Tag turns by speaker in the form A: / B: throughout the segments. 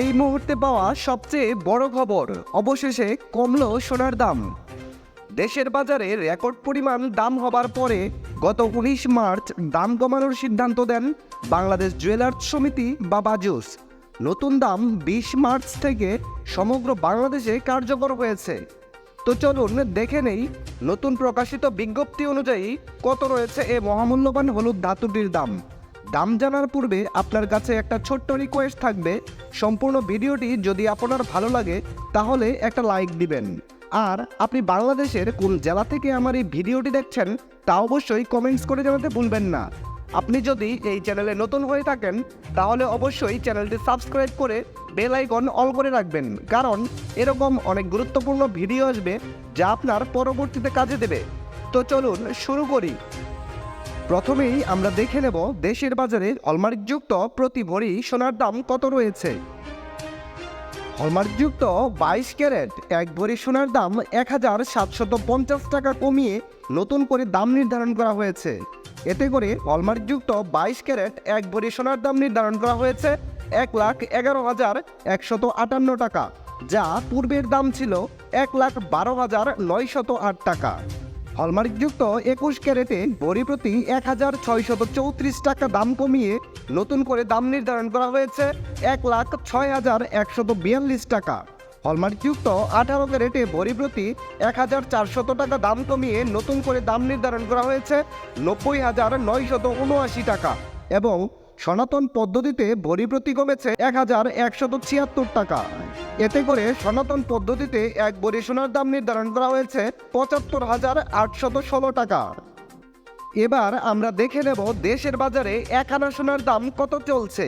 A: এই মুহূর্তে পাওয়া সবচেয়ে বড় খবর। অবশেষে কমলো সোনার দাম। দেশের বাজারে রেকর্ড পরিমাণ দাম হবার পরে গত উনিশ মার্চ দাম কমানোর সিদ্ধান্ত দেন বাংলাদেশ জুয়েলার্স সমিতি বা বাজুস নতুন দাম বিশ মার্চ থেকে সমগ্র বাংলাদেশে কার্যকর হয়েছে। তো চলুন দেখে নেই নতুন প্রকাশিত বিজ্ঞপ্তি অনুযায়ী কত রয়েছে এ মহামূল্যবান হলুদ ধাতুটির দাম। দাম জানার পূর্বে আপনার কাছে একটা ছোট্ট রিকোয়েস্ট থাকবে। সম্পূর্ণ ভিডিওটি যদি আপনার ভালো লাগে, তাহলে একটা লাইক দিবেন। আর আপনি বাংলাদেশের কোন জেলা থেকে আমার এই ভিডিওটি দেখছেন, তা অবশ্যই কমেন্টস করে জানাতে ভুলবেন না। আপনি যদি এই চ্যানেলে নতুন হয়ে থাকেন, তাহলে অবশ্যই চ্যানেলটি সাবস্ক্রাইব করে বেল আইকন অল করে রাখবেন। কারণ এরকম অনেক গুরুত্বপূর্ণ ভিডিও আসবে, যা আপনার পরবর্তীতে কাজে দেবে। তো চলুন শুরু করি। প্রথমেই আমরা দেখে নেব দেশের বাজারে হলমার্কযুক্ত প্রতি ভরি সোনার দাম কত রয়েছে। হলমার্কযুক্ত বাইশ ক্যারেট, এক ভরি সোনার দাম এক হাজার সাতশত পঞ্চাশ টাকা কমিয়ে নতুন করে দাম নির্ধারণ করা হয়েছে। এতে করে হলমার্কযুক্ত বাইশ ক্যারেট, এক ভরি সোনার দাম নির্ধারণ করা হয়েছে এক লাখ এগারো হাজার একশত আটান্ন টাকা, যা পূর্বের দাম ছিল এক লাখ বারো হাজার নয়শত আট টাকা। হলমার্কযুক্ত একুশ ক্যারেটে ভরি প্রতি এক হাজার ছয়শত চৌত্রিশ টাকা দাম কমিয়ে নতুন করে দাম নির্ধারণ করা হয়েছে এক লাখ ছয় হাজার একশত বিয়াল্লিশ টাকা। হলমার্কযুক্ত আঠারো ক্যারেটে ভরি প্রতি এক হাজার চারশত টাকা দাম কমিয়ে নতুন করে দাম নির্ধারণ করা হয়েছে নব্বই হাজার নয়শত উনআশি টাকা এবং সনাতন পদ্ধতিতে ভরি প্রতি কমেছে এক হাজার একশত ছিয়াত্তর টাকা। এতে করে সনাতন পদ্ধতিতে এক ভরি সোনার দাম নির্ধারণ করা হয়েছে পঁচাত্তর হাজার আটশত ষোলো টাকা। এবার আমরা দেখে নেব দেশের বাজারে এক আনা সোনার দাম কত চলছে।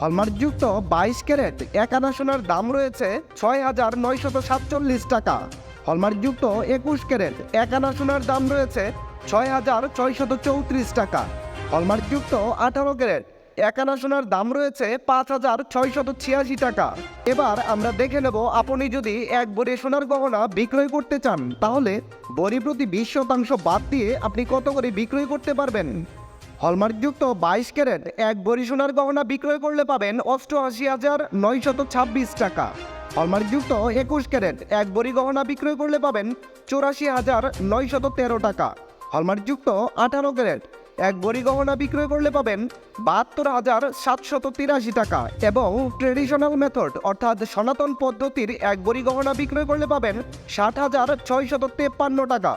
A: হলমার্কযুক্ত বাইশ ক্যারেট এক আনা সোনার দাম রয়েছে ছয় হাজার নয়শত সাতচল্লিশ টাকা। হলমার্কযুক্ত একুশ ক্যারেট এক আনা সোনার দাম রয়েছে ছয় হাজার ছয়শত চৌত্রিশ টাকা। হলমার্কযুক্ত আঠারো ক্যারেট এক আনা সোনার দাম রয়েছে পাঁচ হাজার ছয়শত ছিয়াশি টাকা। এবার আমরা দেখে নেব, আপনি যদি এক বড়ি সোনার গহনা বিক্রয় করতে চান, তাহলে বড়ি প্রতি বিশ শতাংশ বাদ দিয়ে আপনি কত করে বিক্রয় করতে পারবেন? হলমার্কযুক্ত বাইশ ক্যারেট এক বড়ি সোনার গহনা বিক্রয় করলে পাবেন অষ্টআশি হাজার নয়শত ছাব্বিশ টাকা। হলমার্কযুক্ত একুশ ক্যারেট এক বড়ি গহনা বিক্রয় করলে পাবেন চৌরাশি হাজার নয়শত তেরো টাকা। হলমার্কযুক্ত আঠারো ক্যারেট এক বড়ি গহনা বিক্রয় করলে পাবেন বাহাত্তর হাজার সাতশত তিরাশি টাকা এবং ট্রেডিশনাল মেথড, অর্থাৎ সনাতন পদ্ধতির এক বড়ি গহনা বিক্রয় করলে পাবেন ষাট হাজার ছয়শত তেপ্পান্ন টাকা।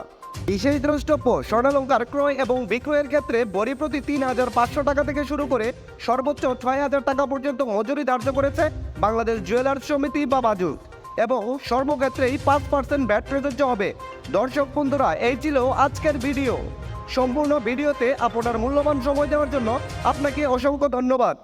A: বিশেষ দ্রষ্টব্য, স্বর্ণালঙ্কার ক্রয় এবং বিক্রয়ের ক্ষেত্রে বড়ি প্রতি তিন হাজার পাঁচশো টাকা থেকে শুরু করে সর্বোচ্চ ছয় হাজার টাকা পর্যন্ত মজুরি ধার্য করেছে বাংলাদেশ জুয়েলার্স সমিতি বা বাজুক এবং সর্বক্ষেত্রেই পাঁচ পার্সেন্ট ব্যাট প্রযোজ্য হবে। দর্শক বন্ধুরা, এই ছিল আজকের ভিডিও। সম্পূর্ণ ভিডিওতে আপনার মূল্যবান সময় দেওয়ার জন্য আপনাকে অসংখ্য ধন্যবাদ।